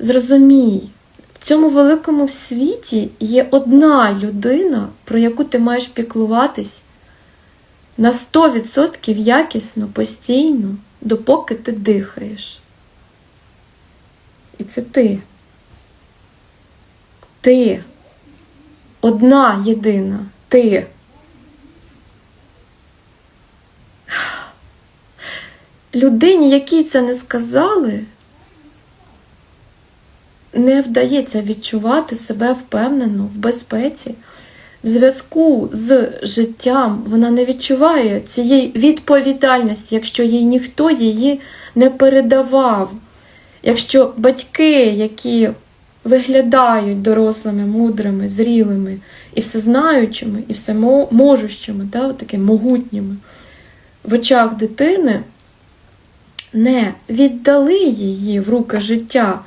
Зрозумій, в цьому великому світі є одна людина, про яку ти маєш піклуватись на 100% якісно, постійно, допоки ти дихаєш. І це ти. Ти. Одна єдина. Ти. Людині, якій це не сказали, не вдається відчувати себе впевнено, в безпеці. В зв'язку з життям вона не відчуває цієї відповідальності, якщо їй ніхто її не передавав. Якщо батьки, які виглядають дорослими, мудрими, зрілими і всезнаючими, і всеможущими, да, такими могутніми, в очах дитини не віддали її в руки життя,